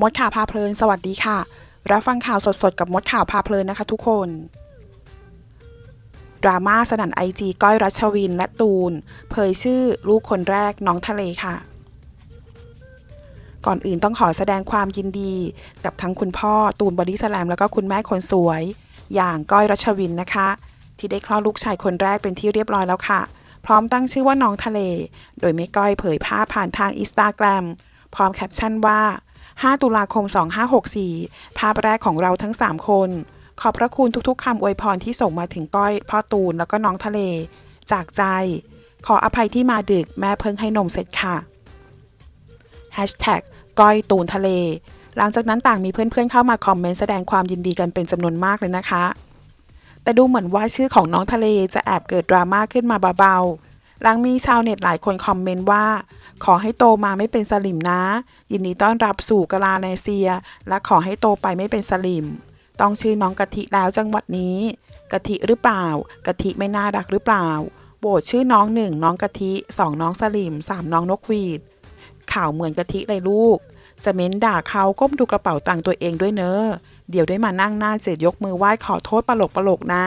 มดข่าวพาเพลิน สวัสดีค่ะ รับฟังข่าวสดๆ กับมดข่าวพาเพลินนะคะทุกคน ดราม่าสนั่นไอจีก้อยรัชวินและตูน เผยชื่อลูกคนแรกน้องทะเลค่ะ ก่อนอื่นต้องขอแสดงความยินดี กับทั้งคุณพ่อตูนบอดี้สแลมแล้วก็คุณแม่คนสวย อย่างก้อยรัชวินนะคะ ที่ได้คลอดลูกชายคนแรกเป็นที่เรียบร้อยแล้วค่ะ พร้อมตั้งชื่อว่าน้องทะเล โดยแม่ก้อยเผยภาพผ่านทางอินสตาแกรมพร้อมแคปชั่นว่า 5 ตุลาคม 2564 ภาพแรกของเราทั้ง 3 คน ขอบพระคุณทุกๆคำอวยพรที่ส่งมาถึงก้อย พ่อตูนแล้วก็น้องทะเล จากใจ ขออภัยที่มาดึกแม่เพิ่งให้นมเสร็จค่ะ Hashtag ก้อยตูนทะเล หลังจากนั้นต่างมีเพื่อนๆเข้ามาคอมเมนต์แสดงความยินดีกันเป็นจำนวนมากเลยนะคะ แต่ดูเหมือนว่าชื่อของน้องทะเลจะแอบเกิดดราม่าขึ้นมาเบาๆ หลังมีชาวเน็ตหลายคนคอมเมนต์ว่า ขอให้โตมาไม่เป็นสลิมนะ ยินดีต้อนรับสู่กาลาเนเซีย และขอให้โตไปไม่เป็นสลิม ต้องชื่อน้องกะทิแล้วจังหวัดนี้กะทิหรือเปล่ากะทิไม่น่ารักหรือเปล่าโบทชื่อน้องหนึ่งน้องกะทิสองน้องสลิมสามน้องนกหวีด ข่าวเหมือนกะทิเลยลูกจะเม้นด่าเขาก้มดูกระเป๋าตังค์ตัวเองด้วยเนอะเดี๋ยวได้มานั่งหน้าเจ็ดยกมือไหว้ขอโทษปลกปลกนะ